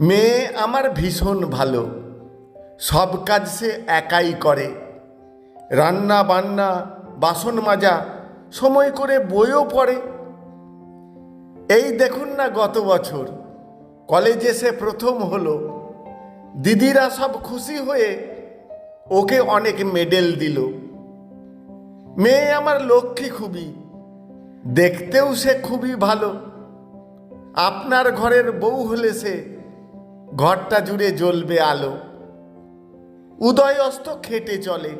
মেয়ে আমার ভীষণ ভালো। সব কাজ সে একাই করে। রান্না বান্না, বাসন মাজা, সময় করে বইও পড়ে। এই দেখুন না গত বছর, কলেজে সে প্রথম হলো। দিদিরা সব খুশি হয়ে ওকে অনেক মেডেল দিল। মেয়ে আমার লক্ষ্মী খুবই, দেখতেও সে খুবই ভালো। আপনার ঘরের বউ হলে সে ঘরটা জুড়ে জ্বলবে আলো। উদয় অস্ত খেটে চলে।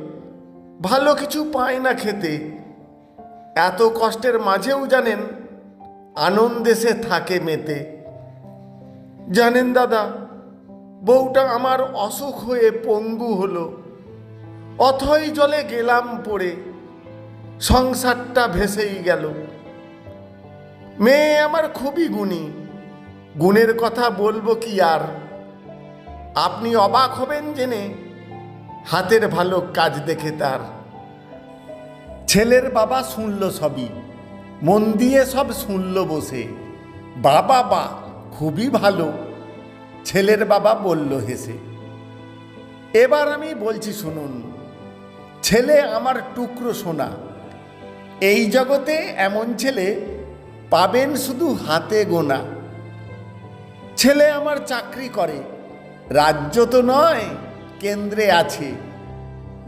ভালো কিছু পায় না খেতে। এত কষ্টের মাঝেও জানেন, আনন্দে সে থাকে মেতে। জানেন দাদা, বউটা আমার অসুখ হয়ে পঙ্গু হলো। অথই জলে গেলাম পড়ে। সংসারটা ভেসেই গেল। মেয়ে আমার খুবই গুণী। গুণের কথা বলব কি আর? আপনি অবাক হবেন জেনে। হাতের ভালো কাজ দেখে তার। ছেলের বাবা শুনল সবই, মন দিয়ে সব শুনল বসে। বাবা বা খুবই ভালো, ছেলের বাবা বলল হেসে, এবার আমি বলছি শুনুন, ছেলে আমার টুকরো সোনা, এই জগতে এমন ছেলে পাবেন শুধু হাতে গোনা। ছেলে আমার চাকরি করে রাজ্য তো নয়, কেন্দ্রে আছে।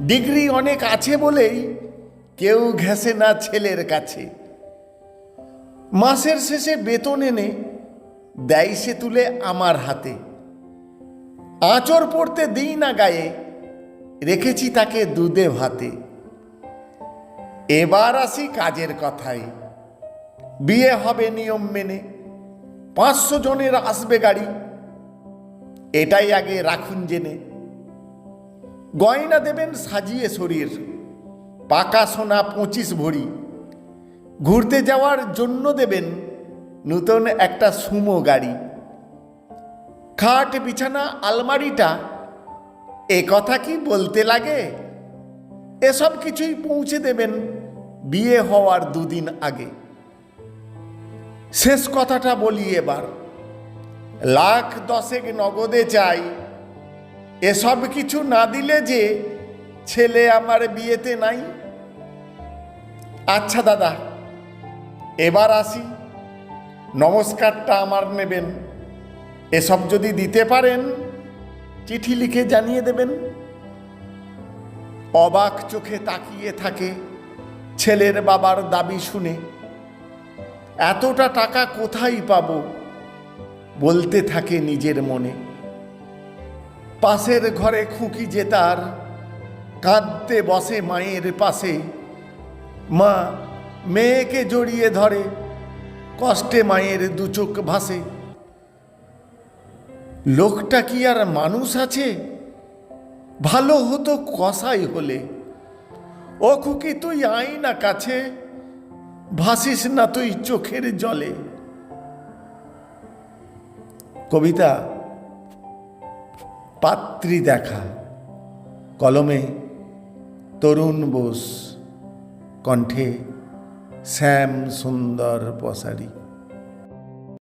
ডিগ্রি অনেক আছে বলেই কেউ ঘেসে না ছেলের কাছে। মাসের শেষে বেতন এনে দেয় সে তুলে আমার হাতে। আঁচড় পড়তে দিই না গায়ে, রেখেছি তাকে দুধে ভাতে। এবার আসি কাজের কথায়। বিয়ে হবে নিয়ম মেনে। পাঁচশো জনের আসবে গাড়ি। এটাই আগে রাখুন জেনে। গয়না দেবেন সাজিয়ে শরীর, পাকা সোনা পঁচিশ ভরি। ঘুরতে যাওয়ার জন্য দেবেন নূতন একটা সুমো গাড়ি। খাট, বিছানা, আলমারিটা, এ কথা কি বলতে লাগে? এসব কিছুই পৌঁছে দেবেন বিয়ে হওয়ার দুদিন আগে। শেষ কথাটা বলি এবার। লাখ দশেক নগদে চাই। এসব কিছু না দিলে যে ছেলে আমার বিয়েতে নাই। আচ্ছা দাদা, এবার আসি। নমস্কারটা আমার নেবেন। এসব যদি দিতে পারেন, চিঠি লিখে জানিয়ে দেবেন। অবাক চোখে তাকিয়ে থাকে ছেলের বাবার দাবি শুনে। এতটা টাকা কোথায় পাব? বলতে থাকে নিজের মনে। পাশের ঘরে খুঁকি যে তার, কাঁদতে বসে মায়ের পাশে। মা মেয়েকে জড়িয়ে ধরে, কষ্টে মায়ের দু চোখ ভাসে। লোকটা কি আর মানুষ আছে? ভালো হতো কষাই হলে। ও খুকি তুই আই না কাছে, ভাসিস না তুই চোখের জলে। কবিতা পাত্রী দেখা কলমে তরুণ বোস কণ্ঠে শ্যাম সুন্দর পসারি।